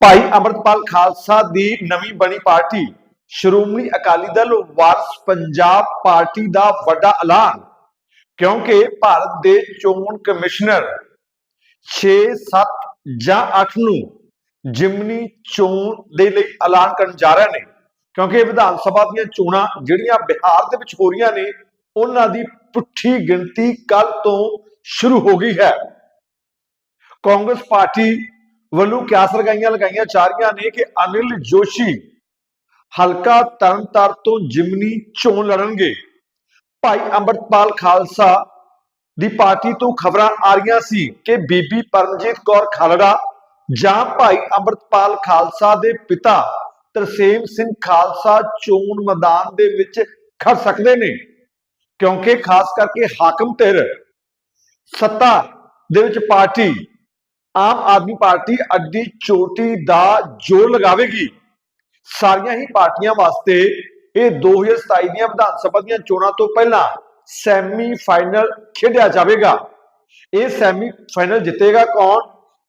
ਭਾਈ ਅਮਰਤਪਾਲ ਖਾਲਸਾ ਦੀ ਨਵੀਂ ਬਣੀ ਪਾਰਟੀ, ਸ਼੍ਰੋਮਣੀ ਅਕਾਲੀ ਦਲ ਵਾਰਸ ਪੰਜਾਬ ਪਾਰਟੀ ਦਾ ਵੱਡਾ ਐਲਾਨ, ਕਿਉਂਕਿ ਭਾਰਤ ਦੇ ਚੋਣ ਕਮਿਸ਼ਨਰ 6 7 ਜਾਂ 8 ਨੂੰ ਜਿਮਨੀ ਚੋਣ ਦੇ ਲਈ ਐਲਾਨ ਕਰਨ ਜਾ ਰਹੇ ਨੇ, ਕਿਉਂਕਿ ਵਿਧਾਨ ਸਭਾ ਦੀਆਂ ਚੋਣਾਂ ਜਿਹੜੀਆਂ ਬਿਹਾਰ ਦੇ ਵਿੱਚ ਹੋ ਰਹੀਆਂ ਨੇ, ਉਹਨਾਂ ਦੀ ਪੁੱਠੀ ਗਿਣਤੀ ਕੱਲ ਤੋਂ ਸ਼ੁਰੂ ਹੋ ਗਈ ਹੈ। ਕਾਂਗਰਸ ਪਾਰਟੀ ਵੱਲੋਂ ਕਿਆਸ ਲਗਾਈਆਂ ਲਗਾਈਆਂ ਜਾ ਰਹੀਆਂ ਨੇ ਕਿ ਅਨਿਲ ਜੋਸ਼ੀ ਹਲਕਾ ਤਰਨਤਾਰ ਤੋਂ ਜਿਮਨੀ ਚੋਣ ਲੜਨਗੇ। ਭਾਈ ਅੰਮ੍ਰਿਤਪਾਲ ਖਾਲਸਾ ਦੀ ਪਾਰਟੀ ਤੋਂ ਖਬਰਾਂ ਆ ਰਹੀਆਂ ਸੀ ਕਿ ਬੀਬੀ ਪਰਮਜੀਤ ਕੌਰ ਖਾਲੜਾ ਜਾਂ ਭਾਈ ਅੰਮ੍ਰਿਤਪਾਲ ਖਾਲਸਾ ਦੇ ਪਿਤਾ ਤਰਸੇਮ ਸਿੰਘ ਖਾਲਸਾ ਚੋਣ ਮੈਦਾਨ ਦੇ ਵਿੱਚ ਖੜ ਸਕਦੇ ਨੇ, ਕਿਉਂਕਿ ਖਾਸ ਕਰਕੇ ਹਾਕਮ ਧਿਰ ਸੱਤਾ ਦੇ ਵਿੱਚ ਪਾਰਟੀ ਆਮ ਆਦਮੀ ਪਾਰਟੀ ਅੱਡੀ ਚੋਟੀ ਦਾ ਜੋਰ ਲਗਾਵੇਗੀ। ਸਾਰੀਆਂ ਹੀ ਪਾਰਟੀਆਂ ਵਾਸਤੇ ਇਹ 2027 ਦੀਆਂ ਵਿਧਾਨ ਸਭਾ ਦੀਆਂ ਚੋਣਾਂ ਤੋਂ ਪਹਿਲਾਂ ਸੈਮੀ ਫਾਈਨਲ ਖੇਡਿਆ ਜਾਵੇਗਾ। ਇਹ ਸੈਮੀ ਫਾਈਨਲ ਜਿੱਤੇਗਾ ਕੌਣ?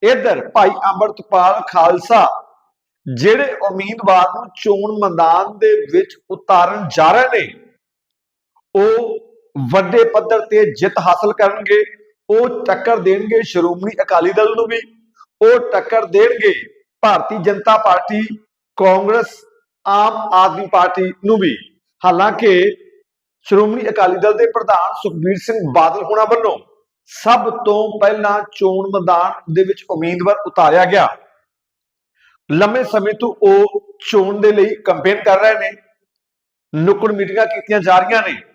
ਇਧਰ ਭਾਈ ਅੰਮ੍ਰਿਤਪਾਲ ਖਾਲਸਾ, ਜਿਹੜੇ ਉਮੀਦਵਾਰ ਨੂੰ ਚੋਣ ਮੈਦਾਨ ਦੇ ਵਿੱਚ ਉਤਾਰਨ ਜਾ ਰਹੇ ਨੇ, ਉਹ ਵੱਡੇ ਪੱਧਰ ਤੇ ਜਿੱਤ ਹਾਸਲ ਕਰਨਗੇ। ਉਹ ਟੱਕਰ ਦੇਣਗੇ ਸ਼੍ਰੋਮਣੀ ਅਕਾਲੀ ਦਲ ਨੂੰ ਵੀ, ਉਹ ਟੱਕਰ ਦੇਣਗੇ ਭਾਰਤੀ ਜਨਤਾ ਪਾਰਟੀ, ਕਾਂਗਰਸ, ਆਮ ਆਦਮੀ ਪਾਰਟੀ ਨੂੰ ਵੀ। ਹਾਲਾਂਕਿ ਸ਼੍ਰੋਮਣੀ ਅਕਾਲੀ ਦਲ ਦੇ ਪ੍ਰਧਾਨ ਸੁਖਬੀਰ ਸਿੰਘ ਬਾਦਲ ਹੋਣਾ ਵੱਲੋਂ ਸਭ ਤੋਂ ਪਹਿਲਾਂ ਚੋਣ ਮੈਦਾਨ ਦੇ ਵਿੱਚ ਉਮੀਦਵਾਰ ਉਤਾਰਿਆ ਗਿਆ। ਲੰਮੇ ਸਮੇਂ ਤੋਂ ਉਹ ਚੋਣ ਦੇ ਲਈ ਕੈਂਪੇਨ ਕਰ ਰਹੇ ਨੇ। ਨੁੱਕੜ ਮੀਟਿੰਗਾਂ ਕੀਤੀਆਂ ਜਾ ਰਹੀਆਂ ਨੇ।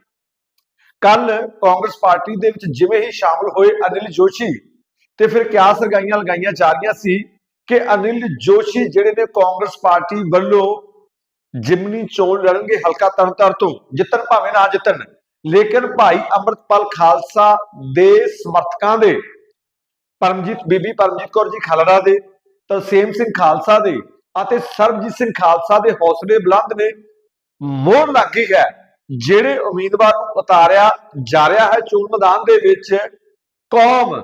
ਕੱਲ ਕਾਂਗਰਸ ਪਾਰਟੀ ਦੇ ਵਿੱਚ ਜਿਵੇਂ ਹੀ ਸ਼ਾਮਲ ਹੋਏ ਅਨਿਲ ਜੋਸ਼ੀ, ਤੇ ਫਿਰ ਕਿਆਸ ਲਗਾਈਆਂ ਲਗਾਈਆਂ ਜਾ ਰਹੀਆਂ ਸੀ ਕਿ ਅਨਿਲ ਜੋਸ਼ੀ ਜਿਹੜੇ ਨੇ ਕਾਂਗਰਸ ਪਾਰਟੀ ਵੱਲੋਂ ਜਿਮਨੀ ਚੋਣ ਲੜਨਗੇ ਹਲਕਾ ਤਰਨਤਾਰ ਤੋਂ, ਜਿੱਤਣ ਭਾਵੇਂ ਨਾ ਜਿੱਤਣ, ਲੇਕਿਨ ਭਾਈ ਅੰਮ੍ਰਿਤਪਾਲ ਖਾਲਸਾ ਦੇ ਸਮਰਥਕਾਂ ਦੇ, ਪਰਮਜੀਤ, ਬੀਬੀ ਪਰਮਜੀਤ ਕੌਰ ਜੀ ਖਾਲੜਾ ਦੇ, ਤਰਸੇਮ ਸਿੰਘ ਖਾਲਸਾ ਦੇ ਅਤੇ ਸਰਬਜੀਤ ਸਿੰਘ ਖਾਲਸਾ ਦੇ ਹੌਸਲੇ ਬੁਲੰਦ ਨੇ ਮੋਹਰ ਲੱਗੀ ਹੈ। ਜਿਹੜੇ ਉਮੀਦਵਾਰ ਨੂੰ ਉਤਾਰਿਆ ਜਾ ਰਿਹਾ ਹੈ ਚੋਣ ਮੈਦਾਨ ਦੇ ਵਿੱਚ, ਕੌਮ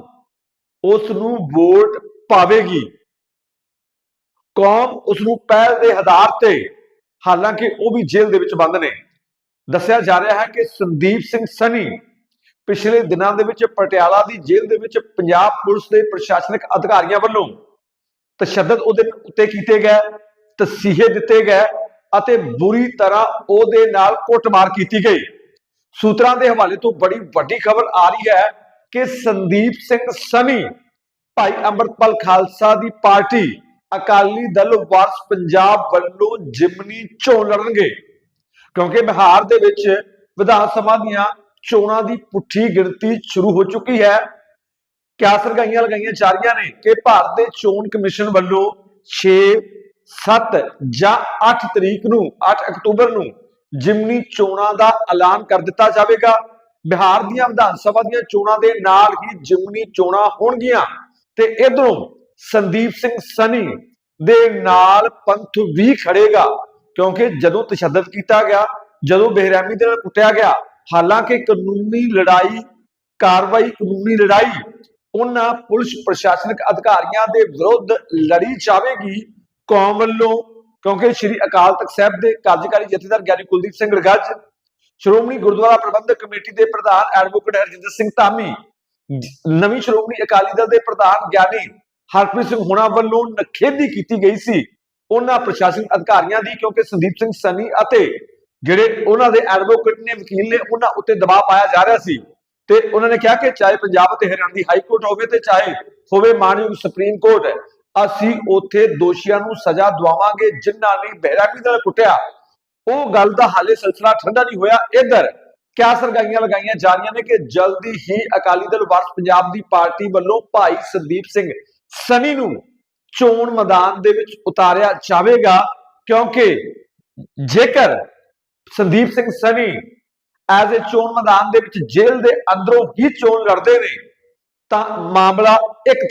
ਉਸ ਨੂੰ ਵੋਟ ਪਾਵੇਗੀ। ਕੌਮ ਉਸ ਨੂੰ ਪਹਿਲ ਦੇ ਆਧਾਰ ਤੇ, ਹਾਲਾਂਕਿ ਉਹ ਵੀ ਜੇਲ੍ਹ ਦੇ ਵਿੱਚ ਬੰਦ ਨੇ। ਦੱਸਿਆ ਜਾ ਰਿਹਾ ਹੈ ਕਿ ਸੰਦੀਪ ਸਿੰਘ ਸਨੀ ਪਿਛਲੇ ਦਿਨਾਂ ਦੇ ਵਿੱਚ ਪਟਿਆਲਾ ਦੀ ਜੇਲ੍ਹ ਦੇ ਵਿੱਚ ਪੰਜਾਬ ਪੁਲਿਸ ਦੇ ਪ੍ਰਸ਼ਾਸਨਿਕ ਅਧਿਕਾਰੀਆਂ ਵੱਲੋਂ ਤਸ਼ੱਦਦ ਉਹਦੇ ਉੱਤੇ ਕੀਤੇ ਗਏ, ਤਸੀਹੇ ਦਿੱਤੇ ਗਏ ਅਤੇ ਬੁਰੀ ਤਰ੍ਹਾਂ ਉਹਦੇ ਨਾਲ ਕੁੱਟਮਾਰ ਕੀਤੀ ਗਈ। ਸੂਤਰਾਂ ਦੇ ਹਵਾਲੇ ਤੋਂ ਬੜੀ ਵੱਡੀ ਖਬਰ ਆ ਰਹੀ ਹੈ ਕਿ ਸੰਦੀਪ ਸਿੰਘ ਸਨੀ, ਭਾਈ ਅੰਮ੍ਰਿਤਪਾਲ ਖਾਲਸਾ ਦੀ ਪਾਰਟੀ, ਅਕਾਲੀ ਦਲ ਵਾਰਸ ਪੰਜਾਬ ਵੱਲੋਂ ਜਿਮਨੀ ਚੋਣ ਲੜਨਗੇ। ਕਿਉਂਕਿ ਬਿਹਾਰ ਦੇ ਵਿੱਚ ਵਿਧਾਨ ਸਭਾ ਦੀਆਂ ਚੋਣਾਂ ਦੀ ਪੁੱਠੀ ਗਿਣਤੀ ਸ਼ੁਰੂ ਹੋ ਚੁੱਕੀ ਹੈ। ਕਿਆ ਸਰਗਾਈਆਂ ਲਗਾਈਆਂ ਜਾ ਰਹੀਆਂ ਨੇ ਕਿ ਭਾਰਤ ਦੇ ਚੋਣ ਕਮਿਸ਼ਨ ਵੱਲੋਂ 6 7 ਜਾਂ 8 ਤਰੀਕ ਨੂੰ 8 ਅਕਤੂਬਰ ਨੂੰ ਜਿਮਨੀ ਚੋਣਾਂ ਦਾ ਐਲਾਨ ਕਰ ਦਿੱਤਾ ਜਾਵੇਗਾ। ਬਿਹਾਰ ਦੀਆਂ ਵਿਧਾਨ ਸਭਾ ਦੀਆਂ ਚੋਣਾਂ ਦੇ ਨਾਲ ਹੀ ਜਿਮਨੀ ਚੋਣਾਂ ਹੋਣਗੀਆਂ ਤੇ ਇਧਰੋਂ ਸੰਦੀਪ ਸਿੰਘ ਸਨੀ ਦੇ ਨਾਲ ਪੰਥ ਵੀ ਖੜੇਗਾ, ਕਿਉਂਕਿ ਜਦੋਂ ਤਸ਼ੱਦਦ ਕੀਤਾ ਗਿਆ, ਜਦੋਂ ਬੇਰਹਿਮੀ ਦੇ ਨਾਲ ਕੁੱਟਿਆ ਗਿਆ, ਹਾਲਾਂਕਿ ਕਾਨੂੰਨੀ ਲੜਾਈ, ਕਾਰਵਾਈ, ਕਾਨੂੰਨੀ ਲੜਾਈ, ਉਹਨਾਂ ਪੁਲਿਸ ਪ੍ਰਸ਼ਾਸਨਿਕ ਅਧਿਕਾਰੀਆਂ ਦੇ ਵਿਰੁੱਧ ਲੜੀ ਜਾਵੇਗੀ। ਕੌਮ ਵੱਲੋਂ, ਕਿਉਂਕਿ ਸ੍ਰੀ ਅਕਾਲ ਤਖਤ ਸਾਹਿਬ ਦੇ ਕਾਰਜਕਾਰੀ ਜਥੇਦਾਰ ਗਿਆਨੀ ਕੁਲਦੀਪ ਸਿੰਘ ਰਗੱਜ, ਸ਼੍ਰੋਮਣੀ ਗੁਰਦੁਆਰਾ ਪ੍ਰਬੰਧਕ ਕਮੇਟੀ ਦੇ ਪ੍ਰਧਾਨ ਐਡਵੋਕੇਟ ਹਰਜਿੰਦਰ ਸਿੰਘ ਧਾਮੀ, ਨਵੀਂ ਸ਼੍ਰੋਮਣੀ ਅਕਾਲੀ ਦਲ ਦੇ ਪ੍ਰਧਾਨ ਗਿਆਨੀ ਹਰਪ੍ਰੀਤ ਸਿੰਘ ਹੋਣਾ ਵੱਲੋਂ ਨਖੇਦੀ ਕੀਤੀ ਗਈ ਸੀ। ਉਹਨਾਂ ਪ੍ਰਸ਼ਾਸਨਿਕ ਅਧਿਕਾਰੀਆਂ ਦੀ, ਕਿਉਂਕਿ ਸੰਦੀਪ ਸਿੰਘ ਸਨੀ ਅਤੇ ਜਿਹੜੇ ਉਹਨਾਂ ਦੇ ਐਡਵੋਕੇਟ ਨੇ, ਵਕੀਲ ਨੇ, ਉਹਨਾਂ ਉੱਤੇ ਦਬਾਅ ਪਾਇਆ ਜਾ ਰਿਹਾ ਸੀ। ਤੇ ਉਹਨਾਂ ਨੇ ਕਿਹਾ ਕਿ ਚਾਹੇ ਪੰਜਾਬ ਤੇ ਹਰਿਆਣਾ ਦੀ ਹਾਈ ਕੋਰਟ ਹੋਵੇ ਤੇ ਚਾਹੇ ਹੋਵੇ ਮਾਨਯੋਗ ਸੁਪਰੀਮ ਕੋਰਟ ਅਸੀਂ ਉੱਥੇ ਦੋਸ਼ੀਆਂ ਨੂੰ ਸਜ਼ਾ ਦਵਾਵਾਂਗੇ, ਜਿਨ੍ਹਾਂ ਨੇ ਬਹਿਰਾਮੀ ਨਾਲ ਕੁੱਟਿਆ। ਉਹ ਗੱਲ ਦਾ ਹਾਲੇ ਸਿਲਸਿਲਾ ਠੰਡਾ ਨਹੀਂ ਹੋਇਆ। ਇਧਰ ਕਿਆ ਸਰਗਾਈਆਂ ਲਗਾਈਆਂ ਜਾ ਰਹੀਆਂ ਨੇ ਕਿ ਜਲਦੀ ਹੀ ਅਕਾਲੀ ਦਲ ਵਾਰਸ ਪੰਜਾਬ ਦੀ ਪਾਰਟੀ ਵੱਲੋਂ ਭਾਈ ਸੰਦੀਪ ਸਿੰਘ ਸਨੀ ਨੂੰ ਚੋਣ ਮੈਦਾਨ ਦੇ ਵਿੱਚ ਉਤਾਰਿਆ ਜਾਵੇਗਾ, ਕਿਉਂਕਿ ਜੇਕਰ ਸੰਦੀਪ ਸਿੰਘ ਸਨੀ ਐਜ਼ ਅ ਚੋਣ ਮੈਦਾਨ ਦੇ ਵਿੱਚ ਜੇਲ੍ਹ ਦੇ ਅੰਦਰੋਂ ਹੀ ਚੋਣ ਲੜਦੇ ਨੇ, ਤਾਂ ਮਾਮਲਾ ਇੱਕ